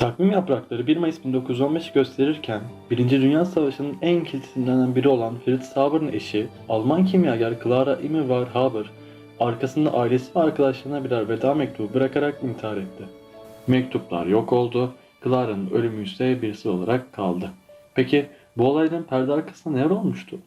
Takvim yaprakları 1 Mayıs 1915 gösterirken, 1. Dünya Savaşı'nın en kilit isimlerinden biri olan Fritz Haber'ın eşi, Alman kimyager Clara Immerwahr Haber, arkasında ailesi ve arkadaşlarına birer veda mektubu bırakarak intihar etti. Mektuplar yok oldu, Clara'nın ölümü ise bir sır olarak kaldı. Peki bu olayların perde arkasında neler olmuştu?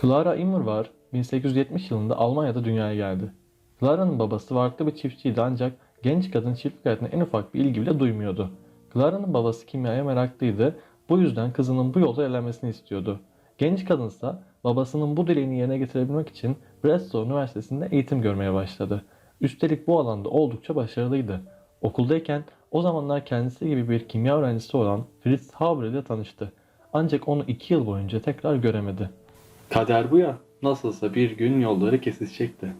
Clara Immerwahr 1870 yılında Almanya'da dünyaya geldi. Clara'nın babası varlıklı bir çiftçiydi ancak genç kadın çiftlik hayatına en ufak bir ilgi bile duymuyordu. Clara'nın babası kimyaya meraklıydı. Bu yüzden kızının bu yolda ilerlemesini istiyordu. Genç kadınsa babasının bu dileğini yerine getirebilmek için Breslau Üniversitesi'nde eğitim görmeye başladı. Üstelik bu alanda oldukça başarılıydı. Okuldayken o zamanlar kendisi gibi bir kimya öğrencisi olan Fritz Haber ile tanıştı. Ancak onu iki yıl boyunca tekrar göremedi. Kader bu ya. Nasılsa bir gün yolları kesişecekti.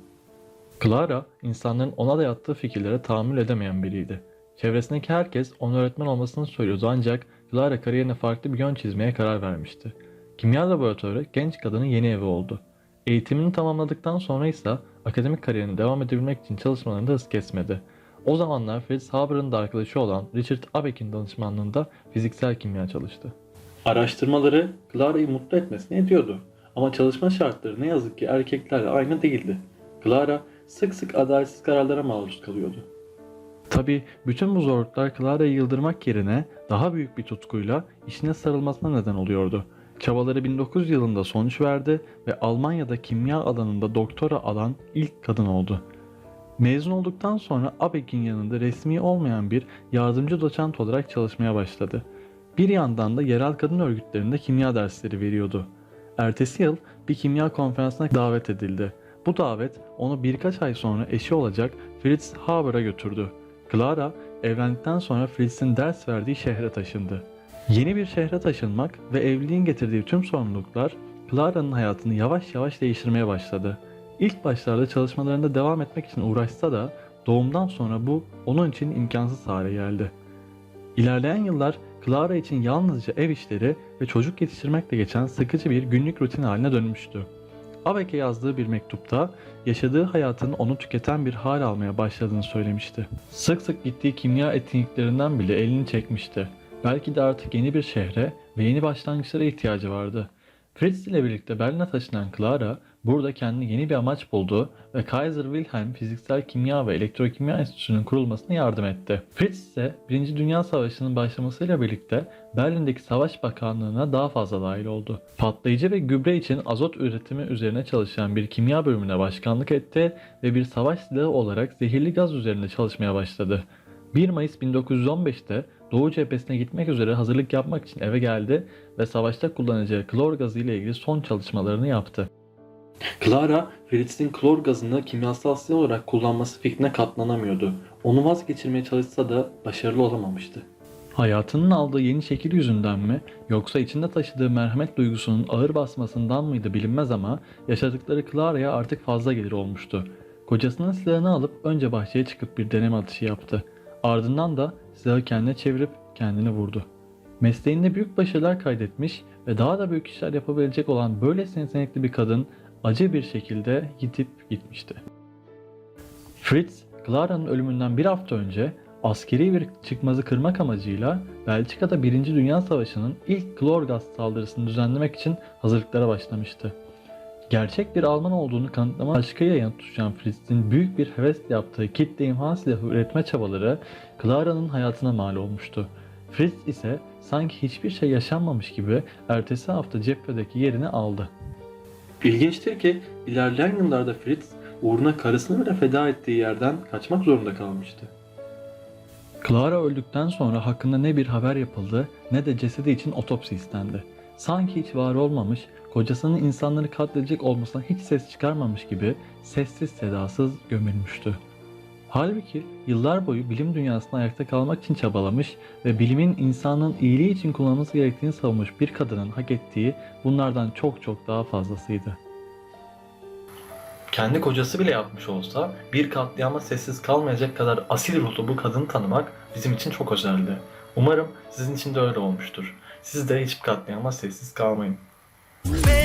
Clara, insanların ona dayattığı fikirlere tahammül edemeyen biriydi. Çevresindeki herkes onun öğretmen olmasını söylüyordu ancak Clara kariyerine farklı bir yön çizmeye karar vermişti. Kimya laboratuvarı genç kadının yeni evi oldu. Eğitimini tamamladıktan sonra ise akademik kariyerine devam edebilmek için çalışmalarında hız kesmedi. O zamanlar Fritz Haber'ın da arkadaşı olan Richard Abeck'in danışmanlığında fiziksel kimya çalıştı. Araştırmaları Clara'yı mutlu etmesini ediyordu. Ama çalışma şartları ne yazık ki erkeklerle aynı değildi. Clara sık sık adaletsiz kararlara maruz kalıyordu. Tabi bütün bu zorluklar Clara'yı yıldırmak yerine daha büyük bir tutkuyla işine sarılmasına neden oluyordu. Çabaları 1900 yılında sonuç verdi ve Almanya'da kimya alanında doktora alan ilk kadın oldu. Mezun olduktan sonra Abeck'in yanında resmi olmayan bir yardımcı doçent olarak çalışmaya başladı. Bir yandan da yerel kadın örgütlerinde kimya dersleri veriyordu. Ertesi yıl bir kimya konferansına davet edildi. Bu davet onu birkaç ay sonra eşi olacak Fritz Haber'a götürdü. Clara evlendikten sonra Fritz'in ders verdiği şehre taşındı. Yeni bir şehre taşınmak ve evliliğin getirdiği tüm sorumluluklar Clara'nın hayatını yavaş yavaş değiştirmeye başladı. İlk başlarda çalışmalarında devam etmek için uğraşsa da doğumdan sonra bu onun için imkansız hale geldi. İlerleyen yıllar Clara için yalnızca ev işleri ve çocuk yetiştirmekle geçen sıkıcı bir günlük rutin haline dönmüştü. Abek'e yazdığı bir mektupta yaşadığı hayatın onu tüketen bir hal almaya başladığını söylemişti. Sık sık gittiği kimya etkinliklerinden bile elini çekmişti. Belki de artık yeni bir şehre ve yeni başlangıçlara ihtiyacı vardı. Fritz ile birlikte Berlin'e taşınan Clara burada kendine yeni bir amaç buldu ve Kaiser Wilhelm Fiziksel Kimya ve Elektrokimya Enstitüsü'nün kurulmasına yardım etti. Fritz ise 1. Dünya Savaşı'nın başlamasıyla birlikte Berlin'deki Savaş Bakanlığı'na daha fazla dahil oldu. Patlayıcı ve gübre için azot üretimi üzerine çalışan bir kimya bölümüne başkanlık etti ve bir savaş silahı olarak zehirli gaz üzerinde çalışmaya başladı. 1 Mayıs 1915'te Doğu cephesine gitmek üzere hazırlık yapmak için eve geldi ve savaşta kullanacağı klor gazı ile ilgili son çalışmalarını yaptı. Clara, Fritz'in klor gazını kimyasal silah olarak kullanması fikrine katlanamıyordu. Onu vazgeçirmeye çalışsa da başarılı olamamıştı. Hayatının aldığı yeni şekil yüzünden mi yoksa içinde taşıdığı merhamet duygusunun ağır basmasından mıydı bilinmez ama yaşadıkları Clara'ya artık fazla gelir olmuştu. Kocasının silahını alıp önce bahçeye çıkıp bir deneme atışı yaptı. Ardından da silahı kendine çevirip kendini vurdu. Mesleğinde büyük başarılar kaydetmiş ve daha da büyük işler yapabilecek olan böyle yetenekli bir kadın acı bir şekilde gidip gitmişti. Fritz, Clara'nın ölümünden bir hafta önce askeri bir çıkmazı kırmak amacıyla Belçika'da 1. Dünya Savaşı'nın ilk klor gaz saldırısını düzenlemek için hazırlıklara başlamıştı. Gerçek bir Alman olduğunu kanıtlama aşkıyla yanıt tutuşan Fritz'in büyük bir hevesle yaptığı kitle imha silahı üretme çabaları Clara'nın hayatına mal olmuştu. Fritz ise sanki hiçbir şey yaşanmamış gibi ertesi hafta cephedeki yerini aldı. İlginçtir ki ilerleyen yıllarda Fritz uğruna karısını bile feda ettiği yerden kaçmak zorunda kalmıştı. Clara öldükten sonra hakkında ne bir haber yapıldı ne de cesedi için otopsi istendi. Sanki hiç var olmamış, kocasının insanları katledecek olmasına hiç ses çıkarmamış gibi sessiz sedasız gömülmüştü. Halbuki yıllar boyu bilim dünyasında ayakta kalmak için çabalamış ve bilimin insanın iyiliği için kullanılması gerektiğini savunmuş bir kadının hak ettiği bunlardan çok çok daha fazlasıydı. Kendi kocası bile yapmış olsa bir katliama sessiz kalmayacak kadar asil ruhlu bu kadını tanımak bizim için çok özeldi. Umarım sizin için de öyle olmuştur. Siz de hiçbir katliama sessiz kalmayın. Baby,